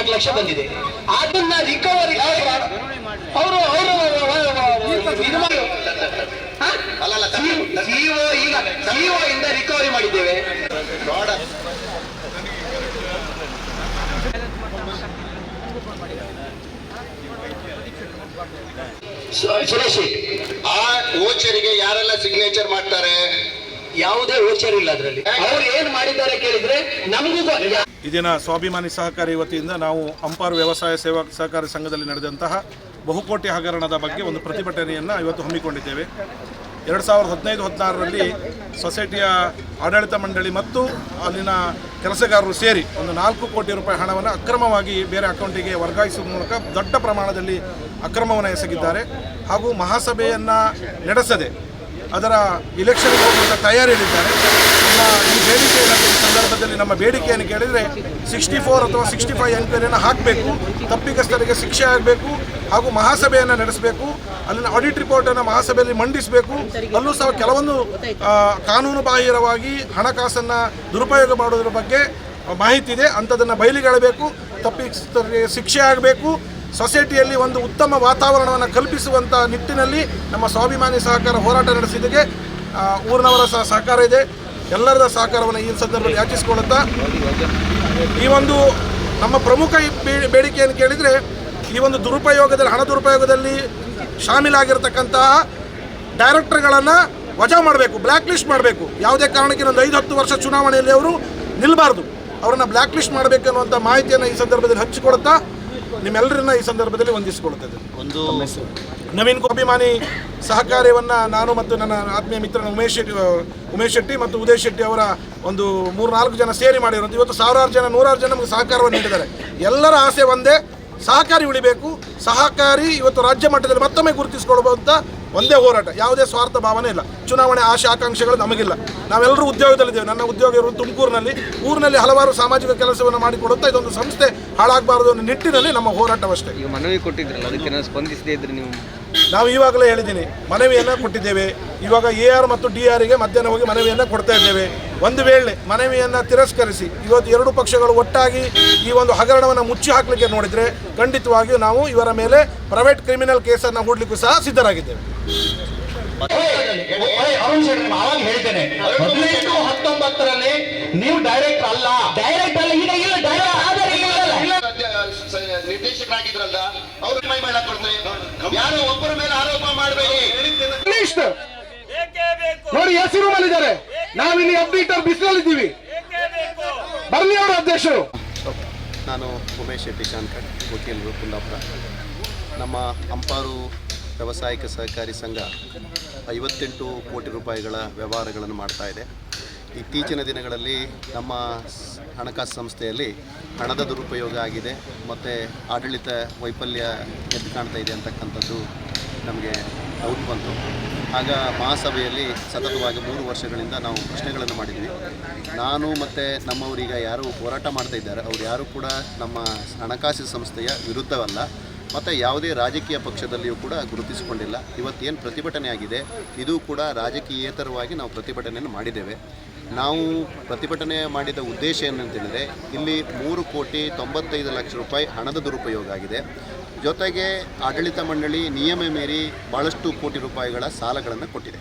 ಮೂರ್ನಾಲ್ಕು ಲಕ್ಷ ಬಂದಿದೆ. ಅದನ್ನ ರಿಕವರಿ ಅವರು ಅವರು ಈಗ ಇಂದ ರಿಕವರಿ ಮಾಡಿದ್ದೇವೆ. ಸುರೇಶ್ ಆ ಓಚರಿಗೆ ಯಾರೆಲ್ಲ ಸಿಗ್ನೇಚರ್ ಮಾಡ್ತಾರೆ? ಯಾವುದೇ ಓಚರ್ ಇಲ್ಲ ಅದರಲ್ಲಿ ಅವ್ರು ಏನ್ ಮಾಡಿದ್ದಾರೆ ಕೇಳಿದ್ರೆ ನಮಗೂ ಗೊ- ಯಾ- ಈ ದಿನ ಸ್ವಾಭಿಮಾನಿ ಸಹಕಾರಿ ವತಿಯಿಂದ ನಾವು ಅಂಪಾರು ವ್ಯವಸಾಯ ಸೇವಾ ಸಹಕಾರಿ ಸಂಘದಲ್ಲಿ ನಡೆದಂತಹ ಬಹುಕೋಟಿ ಹಗರಣದ ಬಗ್ಗೆ ಒಂದು ಪ್ರತಿಭಟನೆಯನ್ನು ಇವತ್ತು ಹಮ್ಮಿಕೊಂಡಿದ್ದೇವೆ. ಎರಡು ಸಾವಿರದ ಹದಿನೈದು, ಹದಿನಾರರಲ್ಲಿ ಸೊಸೈಟಿಯ ಆಡಳಿತ ಮಂಡಳಿ ಮತ್ತು ಅಲ್ಲಿನ ಕೆಲಸಗಾರರು ಸೇರಿ ಒಂದು ನಾಲ್ಕು ಕೋಟಿ ರೂಪಾಯಿ ಹಣವನ್ನು ಅಕ್ರಮವಾಗಿ ಬೇರೆ ಅಕೌಂಟಿಗೆ ವರ್ಗಾಯಿಸುವ ಮೂಲಕ ದೊಡ್ಡ ಪ್ರಮಾಣದಲ್ಲಿ ಅಕ್ರಮವನ್ನು ಎಸಗಿದ್ದಾರೆ. ಹಾಗೂ ಮಹಾಸಭೆಯನ್ನು ನಡೆಸದೆ ಅದರ ಇಲೆಕ್ಷನ್ಗೆ ಹೋಗುವಂಥ ತಯಾರಿಯಲ್ಲಿದ್ದಾರೆ. ಈ ಬೇಡಿಕೆ ಸಂದರ್ಭದಲ್ಲಿ ನಮ್ಮ ಬೇಡಿಕೆಯನ್ನು ಕೇಳಿದರೆ ಸಿಕ್ಸ್ಟಿ ಫೋರ್ ಅಥವಾ ಸಿಕ್ಸ್ಟಿ ಫೈವ್ ಎನ್ಕ್ವೈರಿಯನ್ನು ಹಾಕಬೇಕು ತಪ್ಪಿಗಸ್ಥರಿಗೆ ಶಿಕ್ಷೆ ಆಗಬೇಕು ಹಾಗೂ ಮಹಾಸಭೆಯನ್ನು ನಡೆಸಬೇಕು, ಅಲ್ಲಿನ ಆಡಿಟ್ ರಿಪೋರ್ಟನ್ನು ಮಹಾಸಭೆಯಲ್ಲಿ ಮಂಡಿಸಬೇಕು, ಅಲ್ಲೂ ಸಹ ಕೆಲವೊಂದು ಕಾನೂನು ಬಾಹಿರವಾಗಿ ಹಣಕಾಸನ್ನು ದುರುಪಯೋಗ ಮಾಡೋದ್ರ ಬಗ್ಗೆ ಮಾಹಿತಿ ಇದೆ, ಅಂಥದ್ದನ್ನು ಬಯಲಿಗೆಳಬೇಕು ತಪ್ಪಿತಸ್ಥರಿಗೆ ಶಿಕ್ಷೆ ಆಗಬೇಕು, ಸೊಸೈಟಿಯಲ್ಲಿ ಒಂದು ಉತ್ತಮ ವಾತಾವರಣವನ್ನು ಕಲ್ಪಿಸುವಂಥ ನಿಟ್ಟಿನಲ್ಲಿ ನಮ್ಮ ಸ್ವಾಭಿಮಾನಿ ಸಹಕಾರ ಹೋರಾಟ ನಡೆಸಿದ್ದಕ್ಕೆ ಊರಿನವರ ಸಹ ಸಹಕಾರ ಇದೆ. ಎಲ್ಲರ ಸಹಕಾರವನ್ನು ಈ ಸಂದರ್ಭದಲ್ಲಿ ಯಾಚಿಸಿಕೊಳ್ಳುತ್ತಾ? ಈ ಒಂದು ನಮ್ಮ ಪ್ರಮುಖ ಬೇಡಿಕೆ ಏನು ಕೇಳಿದರೆ, ಈ ಒಂದು ದುರುಪಯೋಗದಲ್ಲಿ, ಹಣ ದುರುಪಯೋಗದಲ್ಲಿ ಶಾಮೀಲಾಗಿರ್ತಕ್ಕಂತಹ ಡೈರೆಕ್ಟರ್ಗಳನ್ನು ವಜಾ ಮಾಡಬೇಕು ಬ್ಲ್ಯಾಕ್ ಲಿಸ್ಟ್ ಮಾಡಬೇಕು. ಯಾವುದೇ ಕಾರಣಕ್ಕೆ ಒಂದು ಐದು, ಹತ್ತು ವರ್ಷ ಚುನಾವಣೆಯಲ್ಲಿ ಅವರು ನಿಲ್ಲಬಾರ್ದು ಅವರನ್ನು ಬ್ಲ್ಯಾಕ್ ಲಿಸ್ಟ್ ಮಾಡಬೇಕು ಅನ್ನುವಂಥ ಮಾಹಿತಿಯನ್ನು ಈ ಸಂದರ್ಭದಲ್ಲಿ ಹಂಚಿಕೊಡುತ್ತಾ ನಿಮ್ಮೆಲ್ಲರನ್ನ ಈ ಸಂದರ್ಭದಲ್ಲಿ ವಂದಿಸಿಕೊಳ್ಳುತ್ತದೆ ಒಂದು ನವೀನ್ ಕೋಭಿಮಾನಿ ಸಹಕಾರ್ಯವನ್ನು ನಾನು ಮತ್ತು ನನ್ನ ಆತ್ಮೀಯ ಮಿತ್ರನ ಉಮೇಶ್ ಶೆಟ್ಟಿ ಉಮೇಶ್ ಶೆಟ್ಟಿ ಮತ್ತು ಉದಯ್ ಶೆಟ್ಟಿ ಅವರ ಒಂದು ಮೂರು ನಾಲ್ಕು ಜನ ಸೇರಿ ಮಾಡಿರುವಂಥ ಇವತ್ತು ಸಾವಿರಾರು ಜನ, ನೂರಾರು ಜನ ನಮಗೆ ಸಹಕಾರವನ್ನು ನೀಡಿದ್ದಾರೆ. ಎಲ್ಲರ ಆಸೆ ಒಂದೇ, ಸಹಕಾರಿ ಉಳಿಬೇಕು. ಸಹಕಾರಿ ಇವತ್ತು ರಾಜ್ಯ ಮಟ್ಟದಲ್ಲಿ ಮತ್ತೊಮ್ಮೆ ಗುರುತಿಸಿಕೊಳ್ಬಹುದಂತ ಒಂದೇ ಹೋರಾಟ. ಯಾವುದೇ ಸ್ವಾರ್ಥ ಭಾವನೆ ಇಲ್ಲ. ಚುನಾವಣೆ ಆಶೆ ಆಕಾಂಕ್ಷೆಗಳು ನಮಗಿಲ್ಲ. ನಾವೆಲ್ಲರೂ ಉದ್ಯೋಗದಲ್ಲಿದ್ದೇವೆ. ನನ್ನ ಉದ್ಯೋಗ ಇರುವ ತುಮಕೂರಿನಲ್ಲಿ. ಊರಿನಲ್ಲಿ ಹಲವಾರು ಸಾಮಾಜಿಕ ಕೆಲಸವನ್ನು ಮಾಡಿಕೊಡುತ್ತಾ ಇದೊಂದು ಸಂಸ್ಥೆ ಹಾಳಾಗಬಾರದು ಅನ್ನೋ ನಿಟ್ಟಿನಲ್ಲಿ ನಮ್ಮ ಹೋರಾಟವಷ್ಟೇ. ಈಗ ಮನವಿ ಕೊಟ್ಟಿದ್ರಲ್ಲ, ಅದಕ್ಕೆ ಸ್ಪಂದಿಸದೇ ಇದ್ರೆ ನೀವು ನಾವು ಈವಾಗಲೇ ಹೇಳಿದ್ದೀನಿ ಮನವಿಯನ್ನು ಕೊಟ್ಟಿದ್ದೇವೆ. ಇವಾಗ ಎ ಆರ್ ಮತ್ತು ಡಿ ಆರಿಗೆ ಮಧ್ಯಾಹ್ನ ಹೋಗಿ ಮನವಿಯನ್ನು ಕೊಡ್ತಾ ಇದ್ದೇವೆ. ಒಂದು ವೇಳೆ ಮನವಿಯನ್ನು ತಿರಸ್ಕರಿಸಿ ಇವತ್ತು ಎರಡು ಪಕ್ಷಗಳು ಒಟ್ಟಾಗಿ ಈ ಒಂದು ಹಗರಣವನ್ನು ಮುಚ್ಚಿ ಹಾಕಲಿಕ್ಕೆ ನೋಡಿದರೆ ಖಂಡಿತವಾಗಿಯೂ ನಾವು ಇವರ ಮೇಲೆ ಪ್ರೈವೇಟ್ ಕ್ರಿಮಿನಲ್ ಕೇಸನ್ನು ಹೂಡಲಿಕ್ಕೂ ಸಹ ಸಿದ್ಧರಾಗಿದ್ದೇವೆ. ಅರುಣ್ ಶೆಟ್ಟಿ ಅವಾಗ ಹೇಳ್ತೇನೆ ಹದಿನೆಂಟು ಹತ್ತೊಂಬತ್ತರಲ್ಲಿ ನೀವು ಡೈರೆಕ್ಟ್ ಅಲ್ಲ. ಡೈರೆಕ್ಟ್ ಅಲ್ಲ ಈಗ ಇಲ್ಲ ಡೈರೆಕ್ಟ್ ಆದರೆ. ನಿರ್ದೇಶಕರಾಗಿದ್ರಲ್ಲ ಅವ್ರು ಮೈ ಮೇಲೆ ಹಾಕೊಡ್ತಾರೆ ಯಾರೋ ಒಬ್ಬರ ಮೇಲೆ ಆರೋಪ ಮಾಡಬೇಡಿ. ನೋಡಿ ಎಸ್ ಮಾಡಿದ್ದಾರೆ ನಾವಿಲ್ಲಿ ಅಪ್ಡೇಟರ್ ಬಿಸಿಲಲ್ಲಿದ್ದೀವಿ. ಬರ್ಲಿ ಅವರು ಅಧ್ಯಕ್ಷರು. ನಾನು ಉಮೇಶ್ ಶೆಟ್ಟಿ ಶಾನ್ಕರ್ ವಕೀಲರು ಕುಂದಾಪುರ ನಮ್ಮ ಅಂಪಾರು ವ್ಯವಸಾಯಿಕ ಸಹಕಾರಿ ಸಂಘ ಐವತ್ತೆಂಟು ಕೋಟಿ ರೂಪಾಯಿಗಳ ವ್ಯವಹಾರಗಳನ್ನು ಮಾಡ್ತಾ ಇದೆ. ಇತ್ತೀಚಿನ ದಿನಗಳಲ್ಲಿ ನಮ್ಮ ಹಣಕಾಸು ಸಂಸ್ಥೆಯಲ್ಲಿ ಹಣದ ದುರುಪಯೋಗ ಆಗಿದೆ, ಮತ್ತು ಆಡಳಿತ ವೈಫಲ್ಯ ಎದ್ದು ಕಾಣ್ತಾ ಇದೆ ಅಂತಕ್ಕಂಥದ್ದು ನಮಗೆ ಡೌಟ್ ಬಂತು. ಆಗ ಮಹಾಸಭೆಯಲ್ಲಿ ಸತತವಾಗಿ ಮೂರು ವರ್ಷಗಳಿಂದ ನಾವು ಪ್ರಶ್ನೆಗಳನ್ನು ಮಾಡಿದ್ವಿ. ನಾನು ಮತ್ತು ನಮ್ಮವರೀಗ ಯಾರು ಹೋರಾಟ ಮಾಡ್ತಾ ಇದ್ದಾರೆ, ಅವ್ರು ಯಾರು ಕೂಡ ನಮ್ಮ ಹಣಕಾಸು ಸಂಸ್ಥೆಯ ವಿರುದ್ಧವಲ್ಲ, ಮತ್ತು ಯಾವುದೇ ರಾಜಕೀಯ ಪಕ್ಷದಲ್ಲಿಯೂ ಕೂಡ ಗುರುತಿಸಿಕೊಂಡಿಲ್ಲ. ಇವತ್ತೇನು ಪ್ರತಿಭಟನೆ ಆಗಿದೆ, ಇದು ಕೂಡ ರಾಜಕೀಯೇತರವಾಗಿ ನಾವು ಪ್ರತಿಭಟನೆಯನ್ನು ಮಾಡಿದ್ದೇವೆ. ನಾವು ಪ್ರತಿಭಟನೆ ಮಾಡಿದ ಉದ್ದೇಶ ಏನಂತೇಳಿದರೆ, ಇಲ್ಲಿ ಮೂರು ಕೋಟಿ ತೊಂಬತ್ತೈದು ಲಕ್ಷ ರೂಪಾಯಿ ಹಣದ ದುರುಪಯೋಗ ಆಗಿದೆ. ಜೊತೆಗೆ ಆಡಳಿತ ಮಂಡಳಿ ನಿಯಮ ಮೀರಿ ಭಾಳಷ್ಟು ಕೋಟಿ ರೂಪಾಯಿಗಳ ಸಾಲಗಳನ್ನು ಕೊಟ್ಟಿದೆ.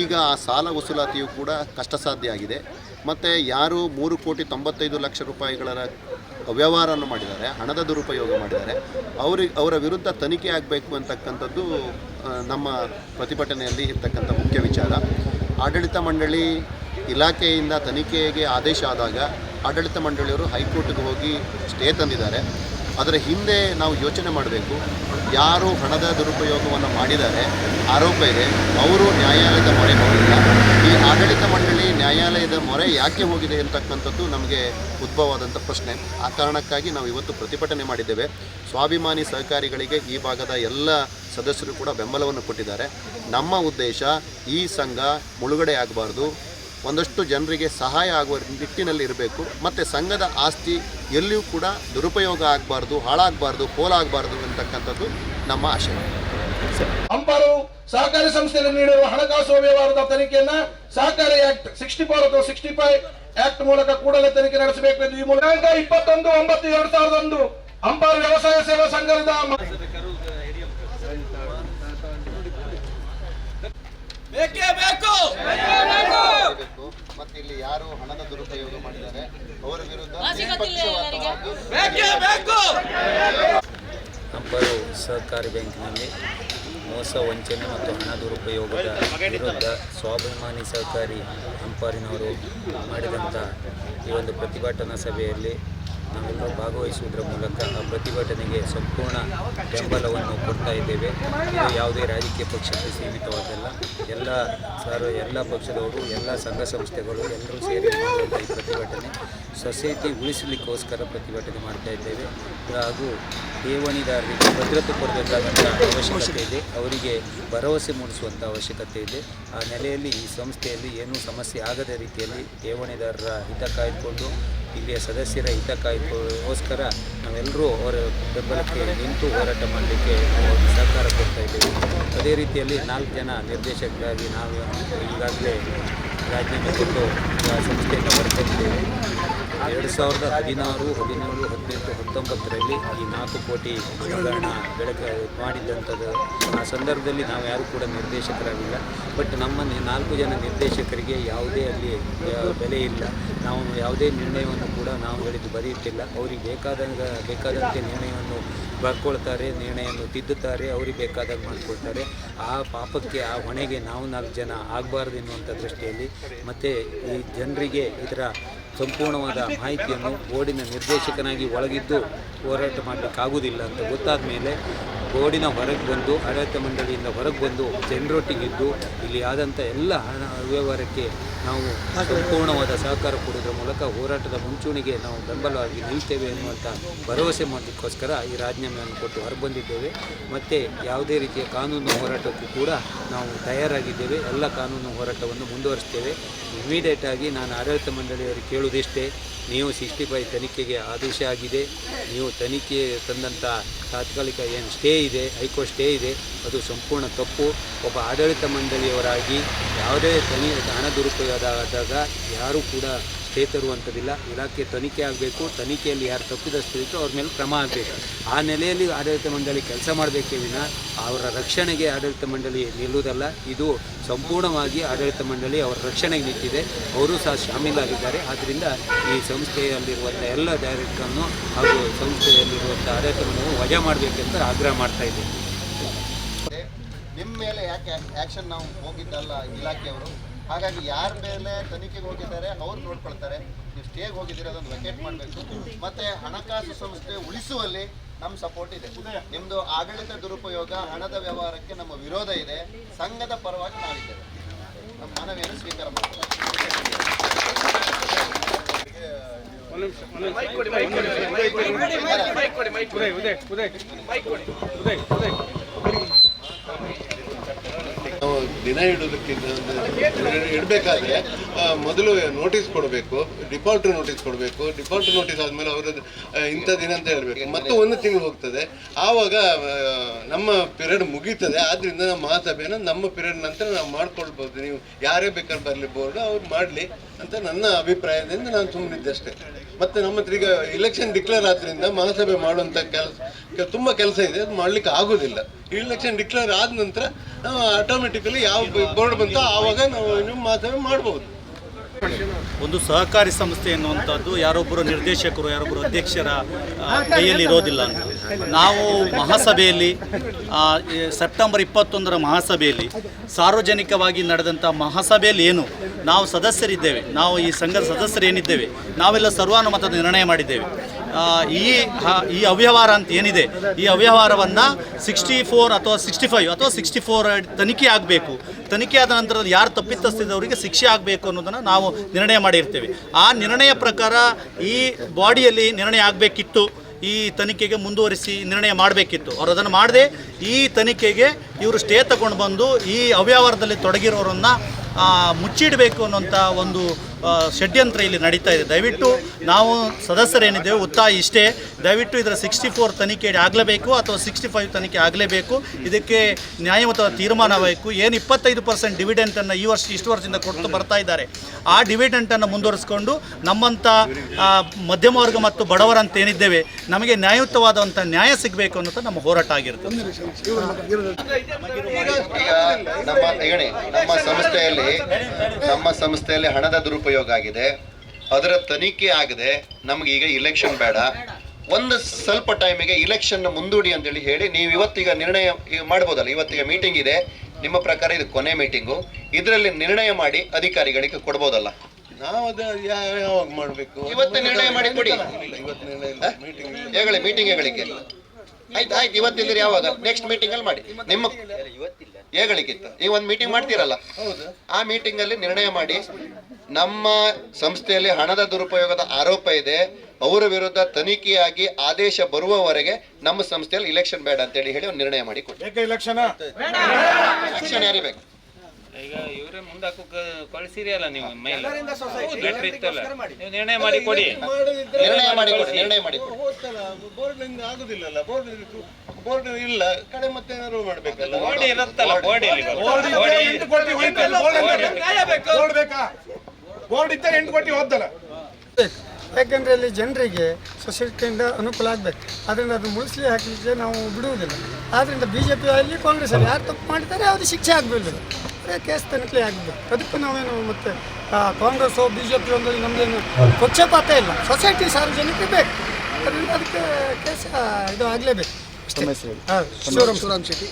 ಈಗ ಆ ಸಾಲ ವಸೂಲಾತಿಯು ಕೂಡ ಕಷ್ಟಸಾಧ್ಯ ಆಗಿದೆ. ಮತ್ತು ಯಾರು ಮೂರು ಕೋಟಿ ತೊಂಬತ್ತೈದು ಲಕ್ಷ ರೂಪಾಯಿಗಳ ಅವ್ಯವಹಾರವನ್ನು ಮಾಡಿದ್ದಾರೆ, ಹಣದ ದುರುಪಯೋಗ ಮಾಡಿದ್ದಾರೆ ಅವ್ರಿಗೆ ಅವರ ವಿರುದ್ಧ ತನಿಖೆ ಆಗಬೇಕು ಅಂತಕ್ಕಂಥದ್ದು ನಮ್ಮ ಪ್ರತಿಭಟನೆಯಲ್ಲಿ ಇರ್ತಕ್ಕಂಥ ಮುಖ್ಯ ವಿಚಾರ. ಆಡಳಿತ ಮಂಡಳಿ ಇಲಾಖೆಯಿಂದ ತನಿಖೆಗೆ ಆದೇಶ ಆದಾಗ ಆಡಳಿತ ಮಂಡಳಿಯವರು ಹೈಕೋರ್ಟ್ಗೆ ಹೋಗಿ ಸ್ಟೇ ತಂದಿದ್ದಾರೆ. ಅದರ ಹಿಂದೆ ನಾವು ಯೋಚನೆ ಮಾಡಬೇಕು, ಯಾರು ಹಣದ ದುರುಪಯೋಗವನ್ನು ಮಾಡಿದ್ದಾರೆ, ಆರೋಪ ಇದೆ, ಅವರು ನ್ಯಾಯಾಲಯದ ಮೊರೆ ಹೋಗಿಲ್ಲ. ಈ ಆಡಳಿತ ಮಂಡಳಿ ನ್ಯಾಯಾಲಯದ ಮೊರೆ ಯಾಕೆ ಹೋಗಿದೆ ಅಂತಕ್ಕಂಥದ್ದು ನಮಗೆ ಉದ್ಭವವಾದಂಥ ಪ್ರಶ್ನೆ. ಆ ಕಾರಣಕ್ಕಾಗಿ ನಾವು ಇವತ್ತು ಪ್ರತಿಭಟನೆ ಮಾಡಿದ್ದೇವೆ. ಸ್ವಾಭಿಮಾನಿ ಸಹಕಾರಿಗಳಿಗೆ ಈ ಭಾಗದ ಎಲ್ಲ ಸದಸ್ಯರು ಕೂಡ ಬೆಂಬಲವನ್ನು ಕೊಟ್ಟಿದ್ದಾರೆ. ನಮ್ಮ ಉದ್ದೇಶ, ಈ ಸಂಘ ಮುಳುಗಡೆ ಆಗಬಾರ್ದು. ಒಂದಷ್ಟು ಜನರಿಗೆ ಸಹಾಯ ಆಗುವ ನಿಟ್ಟಿನಲ್ಲಿ ಇರಬೇಕು ಮತ್ತು ಸಂಘದ ಆಸ್ತಿ ಎಲ್ಲಿಯೂ ಕೂಡ ದುರುಪಯೋಗ ಆಗಬಾರ್ದು, ಹಾಳಾಗಬಾರ್ದು ಪೋಲಾಗಬಾರ್ದು ಅಂತಕ್ಕಂಥದ್ದು ನಮ್ಮ ಆಶಯ. ಅಂಪಾರು ಸಹಕಾರಿ ಸಂಸ್ಥೆಯಲ್ಲಿ ನೀಡುವ ಹಣಕಾಸು ವ್ಯವಹಾರದ ತನಿಖೆಯನ್ನ ಸಹಕಾರಿ ಆಕ್ಟ್ ಸಿಕ್ಸ್ಟಿ ಫೋರ್ ಅಥವಾ ಸಿಕ್ಸ್ಟಿ ಫೈವ್ ಆಕ್ಟ್ ಮೂಲಕ ಕೂಡಲೇ ತನಿಖೆ ನಡೆಸಬೇಕು ಎಂದು ಈ ಮೂಲಕ. ಇಪ್ಪತ್ತೊಂದು, ಒಂಬತ್ತು, ಎರಡು ಸಾವಿರದ ಒಂದು ಅಂಪಾರು ವ್ಯವಸಾಯ ಸೇವಾ ಸಂಘದ ಮ- ಬೇಕು! ಮತ್ತೆ ಇಲ್ಲಿ ಯಾರು ಹಣದ ದುರುಪಯೋಗ ಮಾಡಿದ್ದಾರೆ? ಅವರ ವಿರುದ್ಧ ನಿಷ್ಪಕ್ಷಪಾತವಾಗಿ ಅಂಪರು ಸಹಕಾರಿ ಬ್ಯಾಂಕಿನಲ್ಲಿ ಮೋಸ ವಂಚನೆ ಮತ್ತು ಹಣ ದುರುಪಯೋಗದ ವಿರುದ್ಧ ಸ್ವಾಭಿಮಾನಿ ಸಹಕಾರಿ ಅಂಪಾರಿನವರು ಮಾಡಿದಂಥ ಈ ಒಂದು ಪ್ರತಿಭಟನಾ ಸಭೆಯಲ್ಲಿ ನಾವೆಲ್ಲರೂ ಭಾಗವಹಿಸುವುದರ ಮೂಲಕ ಆ ಪ್ರತಿಭಟನೆಗೆ ಸಂಪೂರ್ಣ ಬೆಂಬಲವನ್ನು ಕೊಡ್ತಾ ಇದ್ದೇವೆ. ಇದು ಯಾವುದೇ ರಾಜಕೀಯ ಪಕ್ಷಕ್ಕೆ ಸೀಮಿತವಾದಲ್ಲ ಎಲ್ಲ ಸರ್ ಎಲ್ಲ ಪಕ್ಷದವರು, ಎಲ್ಲ ಸಂಘ ಸಂಸ್ಥೆಗಳು ಎಲ್ಲರೂ ಸೇರಿ ಈ ಪ್ರತಿಭಟನೆ. ಸೊಸೈಟಿ ಉಳಿಸಲಿಕ್ಕೋಸ್ಕರ ಪ್ರತಿಭಟನೆ ಮಾಡ್ತಾ ಇದ್ದೇವೆ. ಹಾಗೂ ಠೇವಣಿದಾರರಿಗೆ ಭದ್ರತೆ ಕೊಡಬೇಕಾದಂಥ ಅವಶ್ಯಕತೆ ಇದೆ. ಅವರಿಗೆ ಭರವಸೆ ಮೂಡಿಸುವಂಥ ಅವಶ್ಯಕತೆ ಇದೆ. ಆ ನೆಲೆಯಲ್ಲಿ ಈ ಸಂಸ್ಥೆಯಲ್ಲಿ ಏನೂ ಸಮಸ್ಯೆ ಆಗದ ರೀತಿಯಲ್ಲಿ ಠೇವಣಿದಾರರ ಹಿತ ಕಾಯ್ದುಕೊಂಡು ಇಲ್ಲಿಯ ಸದಸ್ಯರ ಹಿತ ನಾವೆಲ್ಲರೂ ಅವರ ಬೆಂಬಲಕ್ಕೆ ನಿಂತು ಹೋರಾಟ ಮಾಡಲಿಕ್ಕೆ ಸಹಕಾರ ಕೊಡ್ತಾ ಇದ್ದೇವೆ. ಅದೇ ರೀತಿಯಲ್ಲಿ ನಾಲ್ಕು ಜನ ನಿರ್ದೇಶಕರಾಗಿ ನಾವು ಈಗಾಗಲೇ ರಾಜೀನಾಮೆ ಕೊಟ್ಟು ಆ ಸಂಸ್ಥೆಯಿಂದ ಹೊರತಂದಿದ್ದೇವೆ. ಎರಡು ಸಾವಿರದ ಹದಿನಾರು, ಹದಿನೇಳು, ಹದಿನೆಂಟು, ಹತ್ತೊಂಬತ್ತರಲ್ಲಿ ಈ ನಾಲ್ಕು ಕೋಟಿ ಹಗರಣ ಬೆಳಕ ಮಾಡಿದ್ದಂಥದ್ದು. ಆ ಸಂದರ್ಭದಲ್ಲಿ ನಾವು ಯಾರೂ ಕೂಡ ನಿರ್ದೇಶಕರಾಗಿಲ್ಲ. ಬಟ್ ನಮ್ಮ ನಾಲ್ಕು ಜನ ನಿರ್ದೇಶಕರಿಗೆ ಯಾವುದೇ ಅಲ್ಲಿ ಬೆಲೆ ಇಲ್ಲ. ನಾವು ಯಾವುದೇ ನಿರ್ಣಯವನ್ನು ಕೂಡ ನಾವು ಹೇಳಿದ್ದು ಬರೆಯುತ್ತಿಲ್ಲ. ಅವರಿಗೆ ಬೇಕಾದಂಗ, ಬೇಕಾದಂತೆ ನಿರ್ಣಯವನ್ನು ಬರ್ಕೊಳ್ತಾರೆ ನಿರ್ಣಯವನ್ನು ತಿದ್ದುತ್ತಾರೆ, ಅವ್ರಿಗೆ ಬೇಕಾದಾಗ ಮಾಡಿಕೊಳ್ತಾರೆ. ಆ ಪಾಪಕ್ಕೆ, ಆ ಹೊಣೆಗೆ ನಾವು ನಾಲ್ಕು ಜನ ಆಗಬಾರ್ದು ಎನ್ನುವಂಥ ದೃಷ್ಟಿಯಲ್ಲಿ ಮತ್ತು ಈ ಜನರಿಗೆ ಇದರ ಸಂಪೂರ್ಣವಾದ ಮಾಹಿತಿಯನ್ನು ಬೋರ್ಡಿನ ನಿರ್ದೇಶಕನಾಗಿ ಒಳಗಿದ್ದು ಹೋರಾಟ ಮಾಡಲಿಕ್ಕಾಗುವುದಿಲ್ಲ ಅಂತ ಗೊತ್ತಾದ ಮೇಲೆ ಬೋರ್ಡಿನ ಹೊರಗೆ ಬಂದು, ಆಡಳಿತ ಮಂಡಳಿಯಿಂದ ಹೊರಗೆ ಬಂದು ಜನರೊಟ್ಟಿಗಿದ್ದು, ಇಲ್ಲಿ ಆದಂಥ ಎಲ್ಲ ಹಣ ವ್ಯವಹಾರಕ್ಕೆ ನಾವು ಸಂಪೂರ್ಣವಾದ ಸಹಕಾರ ಕೊಡೋದ್ರ ಮೂಲಕ ಹೋರಾಟದ ಮುಂಚೂಣಿಗೆ ನಾವು ಬೆಂಬಲವಾಗಿ ನಿಲ್ತೇವೆ ಎನ್ನುವಂಥ ಭರವಸೆ ಮಾಡಲಿಕ್ಕೋಸ್ಕರ ಈ ರಾಜೀನಾಮೆಯನ್ನು ಕೊಟ್ಟು ಹೊರಬಂದಿದ್ದೇವೆ. ಮತ್ತು ಯಾವುದೇ ರೀತಿಯ ಕಾನೂನು ಹೋರಾಟಕ್ಕೂ ಕೂಡ ನಾವು ತಯಾರಾಗಿದ್ದೇವೆ. ಎಲ್ಲ ಕಾನೂನು ಹೋರಾಟವನ್ನು ಮುಂದುವರಿಸ್ತೇವೆ. ಇಮಿಡಿಯೇಟಾಗಿ ನಾನು ಆಡಳಿತ ಮಂಡಳಿಯವರು ಕೇಳುವುದಿಷ್ಟೇ, ನೀವು ಸಿಕ್ಸ್ಟಿ ಫೈವ್ ತನಿಖೆಗೆ ಆದೇಶ ಆಗಿದೆ. ನೀವು ತನಿಖೆ ತಂದಂಥ ತಾತ್ಕಾಲಿಕ ಏನು ಸ್ಟೇ ಇದೆ, ಹೈಕೋರ್ಟ್ ಸ್ಟೇ ಇದೆ, ಅದು ಸಂಪೂರ್ಣ ತಪ್ಪು. ಒಬ್ಬ ಆಡಳಿತ ಮಂಡಳಿಯವರಾಗಿ ಯಾವುದೇ ತನಿ ಹಣ ದುರುಪಯೋಗ ಆದಾಗ ಯಾರೂ ಕೂಡ ಸ್ಟೇ ತರುವಂಥದ್ದಿಲ್ಲ. ಇಲಾಖೆ ತನಿಖೆ ಆಗಬೇಕು. ತನಿಖೆಯಲ್ಲಿ ಯಾರು ತಪ್ಪಿದಸ್ಥರಿತ್ತು ಅವ್ರ ಮೇಲೆ ಕ್ರಮ ಆಗಬೇಕು. ಆ ನೆಲೆಯಲ್ಲಿ ಆಡಳಿತ ಮಂಡಳಿ ಕೆಲಸ ಮಾಡಬೇಕೇ ವಿನ ಅವರ ರಕ್ಷಣೆಗೆ ಆಡಳಿತ ಮಂಡಳಿ ನಿಲ್ಲುವುದಲ್ಲ. ಇದು ಸಂಪೂರ್ಣವಾಗಿ ಆಡಳಿತ ಮಂಡಳಿ ಅವರ ರಕ್ಷಣೆಗೆ ನಿಂತಿದೆ. ಅವರು ಸಹ ಶಾಮೀಲಾಗಿದ್ದಾರೆ. ಆದ್ದರಿಂದ ಈ ಸಂಸ್ಥೆಯಲ್ಲಿರುವಂಥ ಎಲ್ಲ ಡೈರೆಕ್ಟರನ್ನು ಹಾಗೂ ಸಂಸ್ಥೆಯಲ್ಲಿರುವಂಥ ಆಡಳಿತ ಮಂಡಳಿ ವಜಾ ಮಾಡಬೇಕಂತ ಆಗ್ರಹ ಮಾಡ್ತಾ ಇದ್ದೇವೆ ನಿಮ್ಮ ಮೇಲೆ ಯಾಕೆ ಆ್ಯಕ್ಷನ್ ನಾವು ಹೋಗಿದ್ದಲ್ಲ ಇಲಾಖೆಯವರು? ಹಾಗಾಗಿ ಯಾರ ಮೇಲೆ ತನಿಖೆಗೆ ಹೋಗಿದ್ದಾರೆ ಅವ್ರು ನೋಡ್ಕೊಳ್ತಾರೆ. ನೀವು ಸ್ಟೇಗೆ ಹೋಗಿದ್ದೀರಿ ಅದನ್ನು ವೆಕೇಟ್ ಮಾಡಬೇಕು. ಮತ್ತೆ ಹಣಕಾಸು ಸಂಸ್ಥೆ ಉಳಿಸುವಲ್ಲಿ ನಮ್ಮ ಸಪೋರ್ಟ್ ಇದೆ. ನಿಮ್ಮದು ಆಡಳಿತ ದುರುಪಯೋಗ ಹಣದ ವ್ಯವಹಾರಕ್ಕೆ ನಮ್ಮ ವಿರೋಧ ಇದೆ. ಸಂಘದ ಪರವಾಗಿ ನಾವಿದ್ದೇವೆ. ನಮ್ಮ ಮನವಿಯನ್ನು ಸ್ವೀಕಾರ ಮಾಡ್ತೀವಿ ನಾವು ದಿನ ಇಡೋದಕ್ಕಿಂತ ಇಡಬೇಕಾದ್ರೆ ಮೊದಲು ನೋಟಿಸ್ ಕೊಡಬೇಕು ಡಿಫಾಲ್ಟ್ ನೋಟಿಸ್ ಕೊಡಬೇಕು ಡಿಫಾಲ್ಟ್ ನೋಟಿಸ್ ಆದಮೇಲೆ ಅವರದ್ದು ಇಂಥ ದಿನ ಅಂತ ಹೇಳಬೇಕು. ಮತ್ತು ಒಂದು ತಿಂಗಳು ಹೋಗ್ತದೆ. ಆವಾಗ ನಮ್ಮ ಪಿರಿಯಡ್ ಮುಗೀತದೆ. ಆದ್ದರಿಂದ ನಮ್ಮ ಮಹಾಸಭೆಯನ್ನು ನಮ್ಮ ಪಿರಿಯಡ್ ನಂತರ ನಾವು ಮಾಡ್ಕೊಳ್ಬೋದು. ನೀವು ಯಾರೇ ಬೇಕಾದ್ರೆ ಬರಲಿ, ಬೋರ್ಡ್ ಅವ್ರು ಮಾಡಲಿ ಅಂತ ನನ್ನ ಅಭಿಪ್ರಾಯದಿಂದ ನಾನು ಸುಮ್ಮನಿದ್ದಷ್ಟೇ ಮತ್ತು ನಮ್ಮ ಹತ್ರ ಈಗ ಇಲೆಕ್ಷನ್ ಡಿಕ್ಲೇರ್ ಆದ್ರಿಂದ ಮಹಾಸಭೆ ಮಾಡುವಂಥ ಕೆಲಸ ತುಂಬ ಕೆಲಸ ಇದೆ. ಅದು ಮಾಡ್ಲಿಕ್ಕೆ ಆಗೋದಿಲ್ಲ. ಇಲೆಕ್ಷನ್ ಡಿಕ್ಲೇರ್ ಆದ ನಂತರ ನಾವು ಆಟೋಮೆಟಿಕಲಿ ಯಾವ ಬೋರ್ಡ್ ಬಂತೋ ಆವಾಗ ನಾವು ನಿಮ್ಮ ಮಹಾಸಭೆ ಮಾಡ್ಬೋದು. ಒಂದು ಸಹಕಾರಿ ಸಂಸ್ಥೆ ಎನ್ನುವಂಥದ್ದು ಯಾರೊಬ್ಬರು ನಿರ್ದೇಶಕರು, ಯಾರೊಬ್ಬರು ಅಧ್ಯಕ್ಷರ ಕೈಯಲ್ಲಿ ಇರೋದಿಲ್ಲ ಅಂತ. ನಾವು ಮಹಾಸಭೆಯಲ್ಲಿ ಸೆಪ್ಟೆಂಬರ್ ಇಪ್ಪತ್ತೊಂದರ ಮಹಾಸಭೆಯಲ್ಲಿ ಸಾರ್ವಜನಿಕವಾಗಿ ನಡೆದಂಥ ಮಹಾಸಭೆಯಲ್ಲಿ ಏನು, ನಾವು ಸದಸ್ಯರಿದ್ದೇವೆ. ನಾವು ಈ ಸಂಘದ ಸದಸ್ಯರು ಏನಿದ್ದೇವೆ ನಾವೆಲ್ಲ ಸರ್ವಾನುಮತದ ನಿರ್ಣಯ ಮಾಡಿದ್ದೇವೆ. ಈ ಈ ಅವ್ಯವಹಾರ ಅಂತ ಏನಿದೆ, ಈ ಅವ್ಯವಹಾರವನ್ನು ಸಿಕ್ಸ್ಟಿ ಫೋರ್ ಅಥವಾ ಸಿಕ್ಸ್ಟಿ ಫೈವ್ ಅಥವಾ ಸಿಕ್ಸ್ಟಿ ಫೋರ್ ತನಿಖೆ ಆಗಬೇಕು. ತನಿಖೆ ಆದ ನಂತರ ಯಾರು ತಪ್ಪಿತಸ್ಥಿದವರಿಗೆ ಶಿಕ್ಷೆ ಆಗಬೇಕು ಅನ್ನೋದನ್ನು ನಾವು ನಿರ್ಣಯ ಮಾಡಿರ್ತೇವೆ. ಆ ನಿರ್ಣಯ ಪ್ರಕಾರ ಈ ಬಾಡಿಯಲ್ಲಿ ನಿರ್ಣಯ ಆಗಬೇಕಿತ್ತು. ಈ ತನಿಖೆಗೆ ಮುಂದುವರಿಸಿ ನಿರ್ಣಯ ಮಾಡಬೇಕಿತ್ತು. ಅವರು ಅದನ್ನು ಮಾಡದೆ ಈ ತನಿಖೆಗೆ ಇವರು ಸ್ಟೇ ತಗೊಂಡು ಬಂದು ಈ ಅವ್ಯವಹಾರದಲ್ಲಿ ತೊಡಗಿರೋರನ್ನು ಮುಚ್ಚಿಡಬೇಕು ಅನ್ನೋಂಥ ಒಂದು ಷಡ್ಯಂತ್ರ ಇಲ್ಲಿ ನಡೀತಾ ಇದೆ. ದಯವಿಟ್ಟು ನಾವು ಸದಸ್ಯರೇನಿದ್ದೇವೆ, ಒತ್ತಾಯ ಇಷ್ಟೇ. ದಯವಿಟ್ಟು ಇದರ ಸಿಕ್ಸ್ಟಿ ಫೋರ್ ತನಿಖೆ ಆಗಲೇಬೇಕು ಅಥವಾ ಸಿಕ್ಸ್ಟಿ ಫೈವ್ ತನಿಖೆ ಆಗಲೇಬೇಕು. ಇದಕ್ಕೆ ನ್ಯಾಯಯುತವಾದ ತೀರ್ಮಾನ ಬೇಕು ಏನು ಇಪ್ಪತ್ತೈದು ಪರ್ಸೆಂಟ್ ಡಿವಿಡೆಂಟನ್ನು ಈ ವರ್ಷ, ಇಷ್ಟು ವರ್ಷದಿಂದ ಕೊಟ್ಟು ಬರ್ತಾ ಇದ್ದಾರೆ. ಆ ಡಿವಿಡೆಂಟನ್ನು ಮುಂದುವರಿಸ್ಕೊಂಡು ನಮ್ಮಂಥ ಮಧ್ಯಮ ವರ್ಗ ಮತ್ತು ಬಡವರಂತೇನಿದ್ದೇವೆ, ನಮಗೆ ನ್ಯಾಯಯುತವಾದಂಥ ನ್ಯಾಯ ಸಿಗಬೇಕು ಅನ್ನೋದು ನಮ್ಮ ಹೋರಾಟ ಆಗಿರ್ತದೆ. ನಮ್ಮ ಸಂಸ್ಥೆಯಲ್ಲಿ ನಮ್ಮ ಸಂಸ್ಥೆಯಲ್ಲಿ ಹಣದ ದುರುಪಯೋಗ ಆಗಿದೆ. ಅದರ ತನಿಖೆ ಆಗದೆ. ನಮ್ಗೆ ಈಗ ಇಲೆಕ್ಷನ್ ಬೇಡ. ಒಂದು ಸ್ವಲ್ಪ ಟೈಮಿಗೆ ಇಲೆಕ್ಷನ್ ಮುಂದೂಡಿ ಅಂತೇಳಿ ಹೇಳಿ ನೀವು ಇವತ್ತೀಗ ನಿರ್ಣಯ ಈಗ ಮಾಡ್ಬೋದಲ್ಲ ಇವತ್ತೀಗ ಮೀಟಿಂಗ್ ಇದೆ. ನಿಮ್ಮ ಪ್ರಕಾರ ಇದು ಕೊನೆ ಮೀಟಿಂಗು ಇದರಲ್ಲಿ ನಿರ್ಣಯ ಮಾಡಿ ಅಧಿಕಾರಿಗಳಿಗೆ ಕೊಡ್ಬೋದಲ್ಲ. ನಾವು ಅದು ಯಾವಾಗ ಮಾಡಬೇಕು? ಇವತ್ತೇ ನಿರ್ಣಯ ಮಾಡಿ ಕೊಡಿ. ಇವತ್ತು ನಿರ್ಣಯ ಇಲ್ಲ. ಮೀಟಿಂಗ್ ಹೇಳಿ ಮೀಟಿಂಗ್ ಹೇಳಲಿಕ್ಕೆ ಆಯ್ತು ಆಯ್ತು ಇವತ್ತಿದ್ರೆ ಯಾವಾಗ? ನೆಕ್ಸ್ಟ್ ಮೀಟಿಂಗ್ ಅಲ್ಲಿ ಮಾಡಿ. ನಿಮ್ಮ ಹೇಗಳಿಕ್ಕಿತ್ತು. ನೀವು ಒಂದು ಮೀಟಿಂಗ್ ಮಾಡ್ತೀರಲ್ಲ? ಆ ಮೀಟಿಂಗ್ ಅಲ್ಲಿ ನಿರ್ಣಯ ಮಾಡಿ ನಮ್ಮ ಸಂಸ್ಥೆಯಲ್ಲಿ ಹಣದ ದುರುಪಯೋಗದ ಆರೋಪ ಇದೆ. ಅವರ ವಿರುದ್ಧ ತನಿಖೆಯಾಗಿ ಆದೇಶ ಬರುವವರೆಗೆ ನಮ್ಮ ಸಂಸ್ಥೆಯಲ್ಲಿ ಇಲೆಕ್ಷನ್ ಬೇಡ ಅಂತ ಹೇಳಿ ಒಂದು ನಿರ್ಣಯ ಮಾಡಿ ಕೊಡಿ ಏಕ ಇಲೆಕ್ಷನ್ ಯಾರಿಬೇಕು ಈಗ ಇವರೇ ಮುಂದಾಕು ಕಳಿಸಿರಿ ಅಲ್ಲ ನೀವು ಮೇಲ್ ಲೆಟರ್ ಇತ್ತಲ್ಲ. ನೀವು ನಿರ್ಣಯ ಮಾಡಿ ಕೊಡಿ. ನಿರ್ಣಯ ಮಾಡಿ ಕೊಡಿ ನಿರ್ಣಯ ಮಾಡಿ ಕೊಡಿ. ಬೋರ್ಡ್ ಆಗುದಿಲ್ಲಲ್ಲ ಬೋರ್ಡ್ ಬೋರ್ಡ್ ಇಲ್ಲ ಕಡೆ ಮತ್ತೆ ಏನಾದ್ರು ಮಾಡ್ಬೇಕಲ್ಲ. ಬೋರ್ಡ್ ಇರುತ್ತಲ್ಲ ಬೋರ್ಡ್ ಇಲ್ಲಿ ಬೋರ್ಡ್ ಬೇಕಾ? ಬೋರ್ಡ್ ಇದ್ದರೆ ಎಂಟು ಕೋಟಿ ಹೋದ್ದಲ್ಲ. ಯಾಕಂದ್ರೆ ಇಲ್ಲಿ ಜನರಿಗೆ ಸೊಸೈಟಿಯಿಂದ ಅನುಕೂಲ ಆಗಬೇಕು. ಅದರಿಂದ ಅದು ಮುಳುಸಲಿ ಹಾಕಲಿಕ್ಕೆ ನಾವು ಬಿಡುವುದಿಲ್ಲ. ಆದ್ದರಿಂದ ಬಿ ಜೆ ಪಿ ಆಗಲಿ ಕಾಂಗ್ರೆಸ್ ಅಲ್ಲಿ ಯಾರು ತಪ್ಪು ಮಾಡಿದ್ದಾರೆ ಅದು ಶಿಕ್ಷೆ ಆಗಬೇಕು ಅದೇ ಕೇಸ್ ತನಿಖೆ ಆಗಬೇಕು ಅದಕ್ಕೆ ನಾವೇನು ಮತ್ತೆ Congress Congress B J P ಒಂದು ನಮ್ಮದೇನು ಪಕ್ಷಪಾತ ಇಲ್ಲ. ಸೊಸೈಟಿ ಸಾರ್ವಜನಿಕ ಬೇಕು. ಅದರಿಂದ ಅದಕ್ಕೆ ಕೇಸ್ ಇದು ಆಗಲೇಬೇಕು. ಹಾಂ ಶಿವರಾಮ್ ಶಿವರಾಮ್ ಶೆಟ್ಟಿ.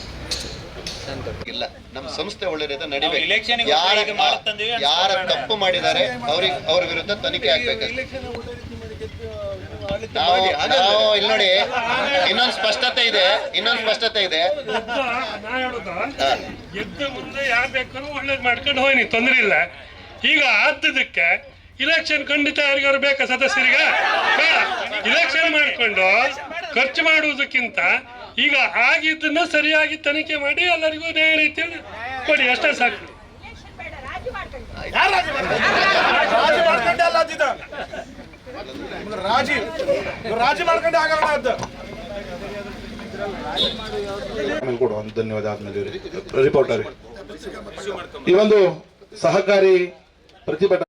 ಇಲ್ಲ ನಮ್ಮ ಸಂಸ್ಥೆ ಒಳ್ಳೆ ರೀತಿ ನಡಿಬೇಕು. ಯಾರ ಯಾರ ತಪ್ಪು ಮಾಡಿದ್ದಾರೆ ಅವ್ರಿಗೆ ಅವ್ರ ವಿರುದ್ಧ ತನಿಖೆ ಆಗ್ಬೇಕು. ನಾವು ಇಲ್ಲಿ ನೋಡಿ ಇನ್ನೊಂದು ಸ್ಪಷ್ಟತೆ ಇದೆ ಇನ್ನೊಂದು ಸ್ಪಷ್ಟತೆ ಇದೆ. ಎದ್ದು ಮುಂದೆ ಯಾರು ಬೇಕಾದ್ರೂ ಒಳ್ಳೇದು ಮಾಡ್ಕೊಂಡು ಹೋಗಿ ತೊಂದರೆ ಇಲ್ಲ. ಈಗ ಆದ್ದದಕ್ಕೆ ಇಲೆಕ್ಷನ್ ಖಂಡಿತ ಯಾರಿಗಾರು ಬೇಕಾ ಸದಸ್ಯರಿಗ? ಇಲೆಕ್ಷನ್ ಮಾಡಿಕೊಂಡು ಖರ್ಚು ಮಾಡುವುದಕ್ಕಿಂತ ಈಗ ಆಗಿದ್ದನ್ನ ಸರಿಯಾಗಿ ತನಿಖೆ ಮಾಡಿ ಎಲ್ಲರಿಗೂ ನ್ಯಾಯ ರೀತಿಯಲ್ಲಿ ಕೊಡಿ. ಅಷ್ಟೇ ಸಾಕು. ರಾಜಿ ಮಾಡ್ಕೊಂಡೆ ಅಲ್ಲ ಅದಿದ ರಾಜಿ ಮಾಡ್ಕೊಂಡೆ ಆಗಲ್ಲ ಅದ ಕೊಡು ಧನ್ಯವಾದ ಆದ್ಮೇಲೆ ರಿಪೋರ್ಟರ್ ಈ ಒಂದು ಸಹಕಾರಿ ಪ್ರತಿಭಟನೆ